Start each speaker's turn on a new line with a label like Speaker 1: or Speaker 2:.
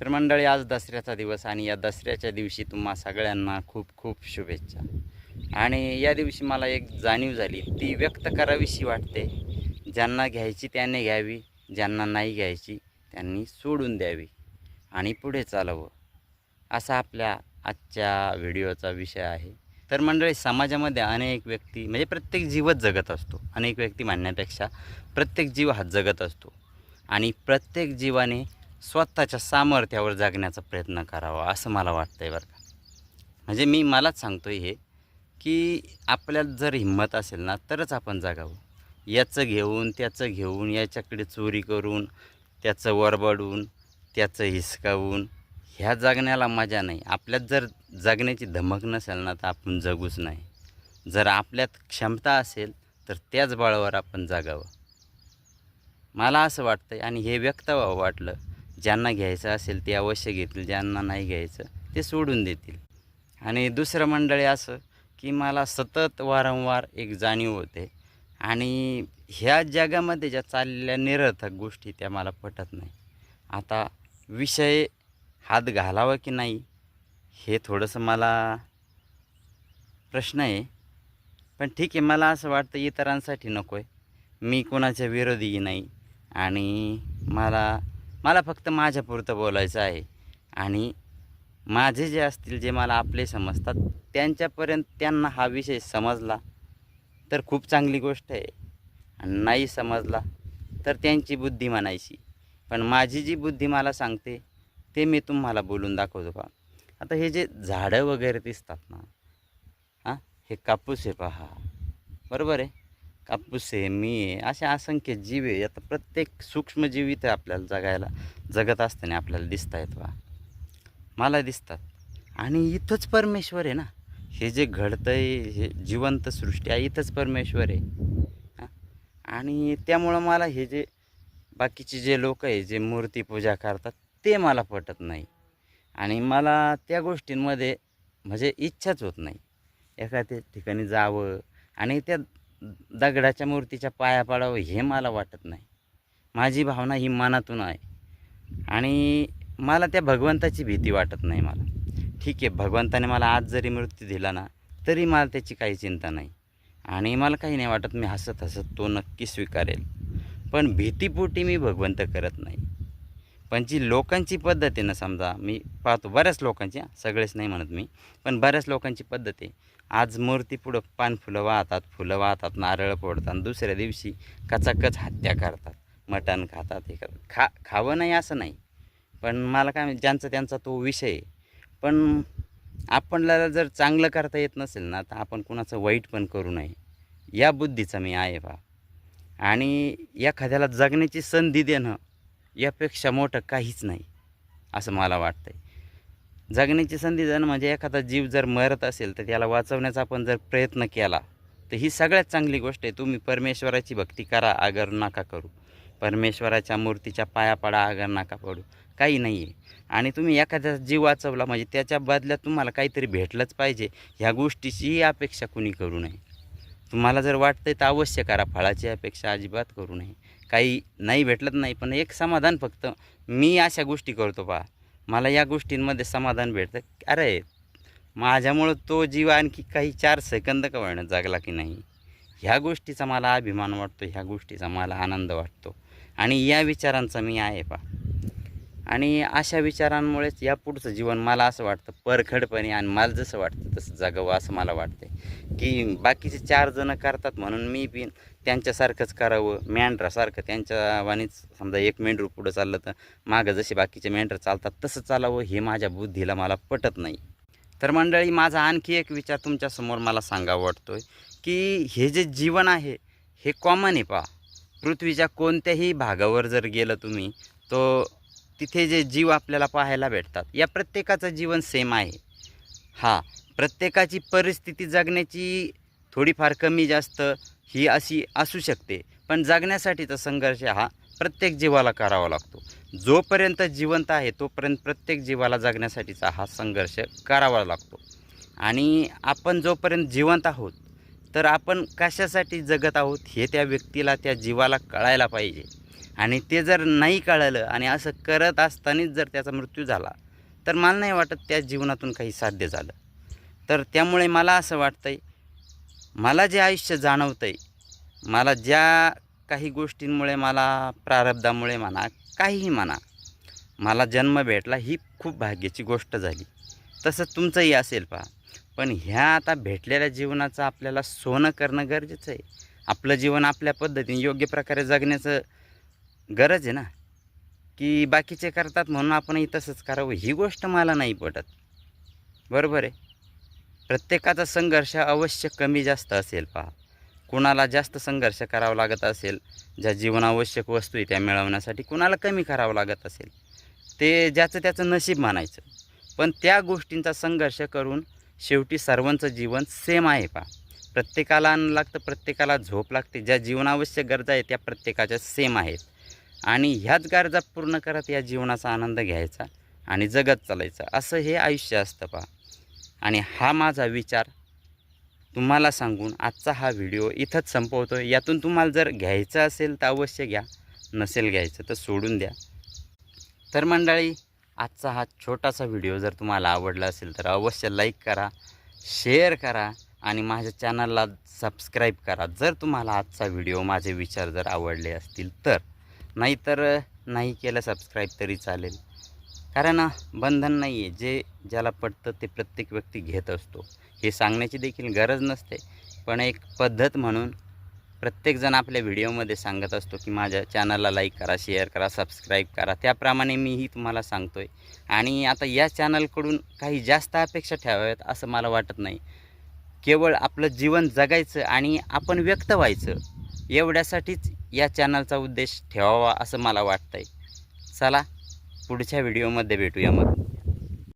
Speaker 1: तर मंडळी आज दसऱ्याचा दिवस आणि या दसऱ्याच्या दिवशी तुम्हा सगळ्यांना खूप खूप शुभेच्छा. आणि या दिवशी मला एक जाणीव झाली ती व्यक्त करावीशी वाटते. ज्यांना घ्यायची त्याने घ्यावी ज्यांना नाही घ्यायची त्यांनी सोडून द्यावी आणि पुढे चालावं. असा आपल्या आजच्या व्हिडिओचा विषय आहे. तर मंडळी समाजामध्ये अनेक व्यक्ती म्हणजे प्रत्येक जीवच जगत असतो. अनेक व्यक्ती म्हणण्यापेक्षा प्रत्येक जीव हा जगत असतो. आणि प्रत्येक जीवाने स्वतःच्या सामर्थ्यावर जगण्याचा प्रयत्न करावा असं मला वाटतं आहे बरं का. म्हणजे मी मलाच सांगतो आहे हे की आपल्यात जर हिंमत असेल ना तरच आपण जगावं. याचं घेऊन त्याचं घेऊन याच्याकडे चोरी करून त्याचं वरबडून त्याचं हिसकावून ह्या जगण्याला मजा नाही. आपल्यात जर जगण्याची धमक नसेल ना तर आपण जगूच नाही. जर आपल्यात क्षमता असेल तर त्याच बळावर आपण जगावं. मला असं वाटतं आणि हे व्यक्त व्हावं वाटलं ज्यांना घ्यायचं असेल ते अवश्य घेतील ज्यांना नाही घ्यायचं ते सोडून देतील. आणि दुसरं मंडळी असं की मला सतत वारंवार एक जाणीव होते आणि ह्या जगामध्ये ज्या चाललेल्या निरर्थक गोष्टी त्या मला पटत नाही. आता विषय हात घालावा की नाही हे थोडंसं मला प्रश्न आहे. पण ठीक आहे मला असं वाटतं इतरांसाठी नको आहे मी कोणाच्या विरोधी नाही आणि मला मला फक्त माझ्यापुरतं बोलायचं आहे. आणि माझे जे असतील जे मला आपले समजतात त्यांच्यापर्यंत त्यांना हा विषय समजला तर खूप चांगली गोष्ट आहे. आणि नाही समजला तर त्यांची बुद्धी म्हणायची. पण माझी जी बुद्धी मला सांगते ते मी तुम्हाला बोलून दाखवतो पहा. आता हे जे झाडं वगैरे दिसतात ना हां हे कापूस आहे पहा. बरोबर आहे? कापूस आहे मी आहे असे असंख्य जीव आहे. आता प्रत्येक सूक्ष्मजीव इथे आपल्याला जगायला जगत असताना आपल्याला दिसत आहेत वा मला दिसतात. आणि इथंच परमेश्वर आहे ना. हे जे घडतं आहे हे जिवंत सृष्टी आहे इथंच परमेश्वर आहे. हां? आणि त्यामुळं मला हे जे बाकीचे जे लोक आहे जे मूर्तीपूजा करतात ते मला पटत नाही. आणि मला त्या गोष्टींमध्ये म्हणजे इच्छाच होत नाही. एखाद्या ठिकाणी जावं आणि त्या दगडाच्या मूर्तीच्या पाया पाडावं हे मला वाटत नाही. माझी भावना ही मनातून आहे. आणि मला त्या भगवंताची भीती वाटत नाही मला. ठीक आहे भगवंताने मला आज जरी मृत्यू दिला ना तरी मला त्याची काही चिंता नाही. आणि मला काही नाही वाटत मी हसत हसत तो नक्की स्वीकारेल. पण भीतीपोटी मी भगवंत करत नाही. पण जी लोकांची पद्धत आहे ना समजा मी पाहतो बऱ्याच लोकांची हां, सगळेच नाही म्हणत मी पण बऱ्याच लोकांची पद्धत आहे. आज मूर्ती पुढं पान फुलं वाहतात फुलं वाहतात नारळ फोडतात दुसऱ्या दिवशी कचाकच हत्या करतात मटण खातात हे करतात. खा खावं नाही असं नाही. पण मला काय ज्यांचा त्यांचा तो विषय आहे. पण आपल्याला जर चांगलं करता येत नसेल ना तर आपण कुणाचं वाईट पण करू नये. या बुद्धीचा मी आहे बा. आणि एखाद्याला जगण्याची संधी देणं यापेक्षा मोठं काहीच नाही असं मला वाटतं आहे जगण्याची संधी जण म्हणजे एखादा जीव जर मरत असेल तर त्याला वाचवण्याचा आपण जर प्रयत्न केला तर ही सगळ्यात चांगली गोष्ट आहे. तुम्ही परमेश्वराची भक्ती करा आगर नका करू. परमेश्वराच्या मूर्तीच्या पाया पडा आगर नका पडू. काही नाही आहे आणि तुम्ही एखाद्या जीव वाचवला म्हणजे त्याच्या बदल्यात तुम्हाला काहीतरी भेटलंच पाहिजे. ह्या गोष्टीचीही अपेक्षा कुणी करू नये. तुम्हाला जर वाटतं तर अवश्य करा. फळाची अपेक्षा अजिबात करू नये. काही नाही भेटलंच नाही पण एक समाधान फक्त. मी अशा गोष्टी करतो पहा. मला या गोष्टींमध्ये समाधान भेटतं. अरे माझ्यामुळं तो जीव आणखी काही चार सेकंद का वळणं जगला की नाही? ह्या गोष्टीचा मला अभिमान वाटतो ह्या गोष्टीचा मला आनंद वाटतो. आणि या विचारांचा मी आहे पा आणि अशा विचारांमुळेच या पुढचं जीवन मला असं वाटतं परखडपणे आणि मला जसं वाटतं तसं जगावं असं मला वाटतं की बाकीचे चार जणं करतात म्हणून मी बी त्यांच्यासारखंच करावं मेंढरासारखं. त्यांच्या वाणीच समजा एक मेंढरू पुढं चाललं तर मागं जसे बाकीचे मेंढर चालतात तसं चालावं हे माझ्या बुद्धीला मला पटत नाही. तर मंडळी माझा आणखी एक विचार तुमच्यासमोर मला सांगा वाटतोय की हे जे जीवन आहे हे कॉमन आहे पहा. पृथ्वीच्या कोणत्याही भागावर जर गेलं तुम्ही तो तिथे जे जीव आपल्याला पाहायला भेटतात. या प्रत्येकाचं जीवन सेम आहे. हा प्रत्येकाची परिस्थिती जगण्याची थोडीफार कमी जास्त ही अशी असू शकते. पण जगण्यासाठीचा संघर्ष हा प्रत्येक जीवाला करावा लागतो. जोपर्यंत जिवंत आहे तोपर्यंत प्रत्येक जीवाला जगण्यासाठीचा हा संघर्ष करावा लागतो. आणि आपण जोपर्यंत जिवंत आहोत तर आपण कशासाठी जगत आहोत हे त्या व्यक्तीला त्या जीवाला कळायला पाहिजे. आणि ते जर नाही कळलं आणि असं करत असतानाच जर त्याचा मृत्यू झाला तर मला नाही वाटत त्या जीवनातून काही साध्य झालं. तर त्यामुळे मला असं वाटतं आहे मला जे आयुष्य जाणवतं आहे मला ज्या काही गोष्टींमुळे मला प्रारब्धामुळे म्हणा काहीही म्हणा मला जन्म भेटला ही खूप भाग्याची गोष्ट झाली. तसं तुमचंही असेल पहा. पण ह्या आता भेटलेल्या जीवनाचं आपल्याला सोनं करणं गरजेचं आहे. आपलं जीवन आपल्या पद्धतीने योग्य प्रकारे जगण्याचं गरज आहे ना? की बाकीचे करतात म्हणून आपणही तसंच करावं ही गोष्ट मला नाही पटत. बरोबर आहे? प्रत्येकाचा संघर्ष अवश्य कमी जास्त असेल पहा. कुणाला जास्त संघर्ष करावा लागत असेल ज्या जीवनावश्यक वस्तू आहे त्या मिळवण्यासाठी कुणाला कमी करावं लागत असेल ते ज्याचं त्याचं नशीब मानायचं. पण त्या गोष्टींचा संघर्ष करून शेवटी सर्वांचं जीवन सेम आहे पहा. प्रत्येकाला अन्न लागतं प्रत्येकाला झोप लागते ज्या जीवनावश्यक गरजा आहेत त्या प्रत्येकाच्या सेम आहेत. आणि ह्याच गरजा पूर्ण करत या जीवनाचा आनंद घ्यायचा आणि जगत चालायचं. असं हे आयुष्य असतं पहा. आणि हा माझा विचार तुम्हाला सांगून आजचा हा व्हिडिओ इथंच संपवतो यातून तुम्हाला जर घ्यायचं असेल तर अवश्य घ्या. नसेल घ्यायचं तर सोडून द्या. तर मंडळी आजचा हा छोटासा व्हिडिओ जर तुम्हाला आवडला असेल तर अवश्य लाईक करा शेअर करा आणि माझ्या चॅनलला सबस्क्राईब करा. जर तुम्हाला आजचा व्हिडिओ माझे विचार जर आवडले असतील तर नाहीतर नाही केलं सबस्क्राईब तरी चालेल. कारण बंधन नाही आहे जे ज्याला पटतं ते प्रत्येक व्यक्ती घेत असतो. हे सांगण्याची देखील गरज नसते. पण एक पद्धत म्हणून प्रत्येकजण आपल्या व्हिडिओमध्ये सांगत असतो की माझ्या चॅनलला लाईक करा शेअर करा सबस्क्राईब करा. त्याप्रमाणे मीही तुम्हाला सांगतो आहे आणि आता या चॅनलकडून काही जास्त अपेक्षा ठेवाव्यात असं मला वाटत नाही. केवळ आपलं जीवन जगायचं आणि आपण व्यक्त व्हायचं एवढ्यासाठीच या चॅनलचा उद्देश ठेवावा असं मला वाटतं आहे चला पुढच्या व्हिडिओमध्ये भेटूया मग.